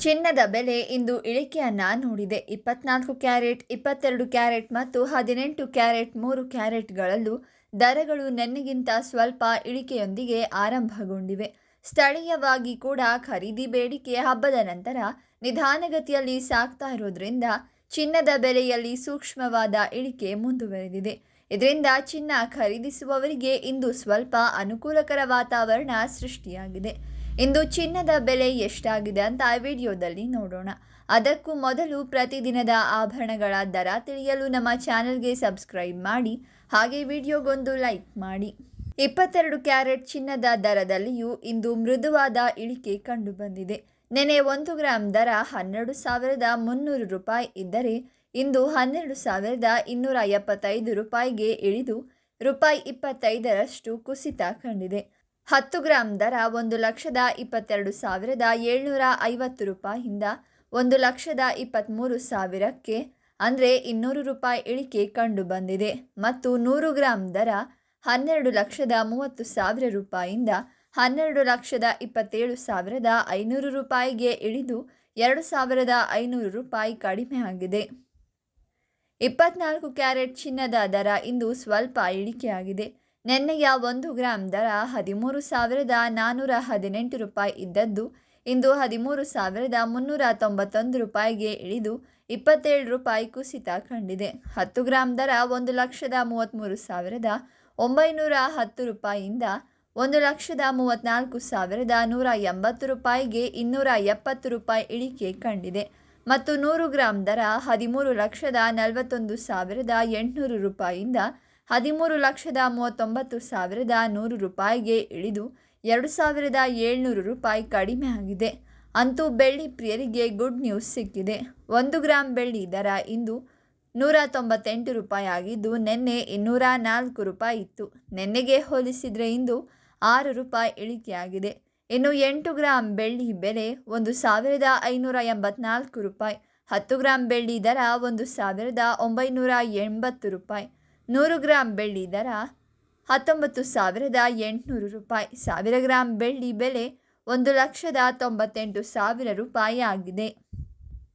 ಚಿನ್ನದ ಬೆಲೆ ಇಂದು ಇಳಿಕೆಯನ್ನ ನೋಡಿದೆ. ಇಪ್ಪತ್ನಾಲ್ಕು ಕ್ಯಾರೆಟ್, ಇಪ್ಪತ್ತೆರಡು ಕ್ಯಾರೆಟ್ ಮತ್ತು ಹದಿನೆಂಟು ಕ್ಯಾರೆಟ್ ಮೂರು ಕ್ಯಾರೆಟ್ಗಳಲ್ಲೂ ದರಗಳು ನೆನ್ನೆಗಿಂತ ಸ್ವಲ್ಪ ಇಳಿಕೆಯೊಂದಿಗೆ ಆರಂಭಗೊಂಡಿವೆ. ಸ್ಥಳೀಯವಾಗಿ ಕೂಡ ಖರೀದಿ ಬೇಡಿಕೆ ಹಬ್ಬದ ನಂತರ ನಿಧಾನಗತಿಯಲ್ಲಿ ಸಾಗ್ತಾ ಇರೋದ್ರಿಂದ ಚಿನ್ನದ ಬೆಲೆಯಲ್ಲಿ ಸೂಕ್ಷ್ಮವಾದ ಇಳಿಕೆ ಮುಂದುವರೆದಿದೆ. ಇದರಿಂದ ಚಿನ್ನ ಖರೀದಿಸುವವರಿಗೆ ಇಂದು ಸ್ವಲ್ಪ ಅನುಕೂಲಕರ ವಾತಾವರಣ ಸೃಷ್ಟಿಯಾಗಿದೆ. ಇಂದು ಚಿನ್ನದ ಬೆಲೆ ಎಷ್ಟಾಗಿದೆ ಅಂತ ಆ ವಿಡಿಯೋದಲ್ಲಿ ನೋಡೋಣ. ಅದಕ್ಕೂ ಮೊದಲು ಪ್ರತಿದಿನದ ಆಭರಣಗಳ ದರ ತಿಳಿಯಲು ನಮ್ಮ ಚಾನೆಲ್ಗೆ ಸಬ್ಸ್ಕ್ರೈಬ್ ಮಾಡಿ, ಹಾಗೆ ವಿಡಿಯೋಗೊಂದು ಲೈಕ್ ಮಾಡಿ. ಇಪ್ಪತ್ತೆರಡು ಕ್ಯಾರೆಟ್ ಚಿನ್ನದ ದರದಲ್ಲಿಯೂ ಇಂದು ಮೃದುವಾದ ಇಳಿಕೆ ಕಂಡುಬಂದಿದೆ. ನೆನೆ ಒಂದು ಗ್ರಾಂ ದರ ಹನ್ನೆರಡು ಸಾವಿರದ ಮುನ್ನೂರು ರೂಪಾಯಿ ಇದ್ದರೆ, ಇಂದು ಹನ್ನೆರಡು ಸಾವಿರದ ಇನ್ನೂರ ಎಪ್ಪತ್ತೈದು ರೂಪಾಯಿಗೆ ಇಳಿದು, ರೂಪಾಯಿ ಇಪ್ಪತ್ತೈದರಷ್ಟು ಕುಸಿತ ಕಂಡಿದೆ. ಹತ್ತು ಗ್ರಾಂ ದರ ಒಂದು ಲಕ್ಷದ ಇಪ್ಪತ್ತೆರಡು ಸಾವಿರದ ಏಳ್ನೂರ ಐವತ್ತು ರೂಪಾಯಿಂದ ಒಂದು ಲಕ್ಷದ ಇಪ್ಪತ್ತ್ಮೂರು ಸಾವಿರಕ್ಕೆ, ಅಂದರೆ ಇನ್ನೂರು ರೂಪಾಯಿ ಇಳಿಕೆ ಕಂಡುಬಂದಿದೆ ಮತ್ತು ನೂರು ಗ್ರಾಂ ದರ ಹನ್ನೆರಡು ಲಕ್ಷದ ಮೂವತ್ತು ಸಾವಿರ ರೂಪಾಯಿಂದ ಹನ್ನೆರಡು ಲಕ್ಷದ ಇಪ್ಪತ್ತೇಳು ಸಾವಿರದ ಐನೂರು ರೂಪಾಯಿಗೆ ಇಳಿದು ಎರಡು ಸಾವಿರದ ಐನೂರು ರೂಪಾಯಿ ಕಡಿಮೆ ಆಗಿದೆ. ಇಪ್ಪತ್ನಾಲ್ಕು ಕ್ಯಾರೆಟ್ ಚಿನ್ನದ ದರ ಇಂದು ಸ್ವಲ್ಪ ಇಳಿಕೆಯಾಗಿದೆ. ನಿನ್ನೆಯ ಒಂದು ಗ್ರಾಂ ದರ ಹದಿಮೂರು ಸಾವಿರದ ನಾನ್ನೂರ ಹದಿನೆಂಟು ರೂಪಾಯಿ ಇದ್ದದ್ದು. ಇಂದು ಹದಿಮೂರು ಸಾವಿರದ ಮುನ್ನೂರ ತೊಂಬತ್ತೊಂದು ರೂಪಾಯಿಗೆ ಇಳಿದು ಇಪ್ಪತ್ತೇಳು ರೂಪಾಯಿ ಕುಸಿತ ಕಂಡಿದೆ. ಹತ್ತು ಗ್ರಾಂ ದರ ಒಂದು ಲಕ್ಷದ ಮೂವತ್ತ್ಮೂರು ಸಾವಿರದ ಒಂಬೈನೂರ ಹತ್ತು ರೂಪಾಯಿಯಿಂದ ಒಂದು ಲಕ್ಷದ ಮೂವತ್ತ್ನಾಲ್ಕು ಸಾವಿರದ ನೂರ ಎಂಬತ್ತು ರೂಪಾಯಿಗೆ ಇನ್ನೂರ ಎಪ್ಪತ್ತು ರೂಪಾಯಿ ಇಳಿಕೆ ಕಂಡಿದೆ. ಮತ್ತು ನೂರು ಗ್ರಾಂ ದರ ಹದಿಮೂರು ಲಕ್ಷದ ನಲವತ್ತೊಂದು ಸಾವಿರದ ಎಂಟುನೂರು ರೂಪಾಯಿಯಿಂದ ಹದಿಮೂರು ಲಕ್ಷದ ಮೂವತ್ತೊಂಬತ್ತು ಸಾವಿರದ ನೂರು ರೂಪಾಯಿಗೆ ಇಳಿದು ಎರಡು ಸಾವಿರದ ಏಳ್ನೂರು ರೂಪಾಯಿ ಕಡಿಮೆ ಆಗಿದೆ. ಅಂತೂ ಬೆಳ್ಳಿ ಪ್ರಿಯರಿಗೆ ಗುಡ್ ನ್ಯೂಸ್ ಸಿಕ್ಕಿದೆ. ಒಂದು ಗ್ರಾಂ ಬೆಳ್ಳಿ ದರ ಇಂದು ನೂರ ತೊಂಬತ್ತೆಂಟು ರೂಪಾಯಿ ಆಗಿದ್ದು, ನಿನ್ನೆ ಇನ್ನೂರ ನಾಲ್ಕು ರೂಪಾಯಿ ಇತ್ತು. ನಿನ್ನೆಗೆ ಹೋಲಿಸಿದರೆ ಇಂದು ಆರು ರೂಪಾಯಿ ಇಳಿಕೆಯಾಗಿದೆ. ಇನ್ನು ಎಂಟು ಗ್ರಾಂ ಬೆಳ್ಳಿ ಬೆಲೆ ಒಂದು ಸಾವಿರದ ಐನೂರ ಎಂಬತ್ನಾಲ್ಕು ರೂಪಾಯಿ. ಹತ್ತು ಗ್ರಾಂ ಬೆಳ್ಳಿ ದರ ಒಂದು ಸಾವಿರದ ಒಂಬೈನೂರ ಎಂಬತ್ತು ರೂಪಾಯಿ. ನೂರು ಗ್ರಾಂ ಬೆಳ್ಳಿ ದರ ಹತ್ತೊಂಬತ್ತು ಸಾವಿರದ ಎಂಟುನೂರು ರೂಪಾಯಿ. ಸಾವಿರ ಗ್ರಾಂ ಬೆಳ್ಳಿ ಬೆಲೆ ಒಂದು ಲಕ್ಷದ ತೊಂಬತ್ತೆಂಟು ಸಾವಿರ ರೂಪಾಯಿ ಆಗಿದೆ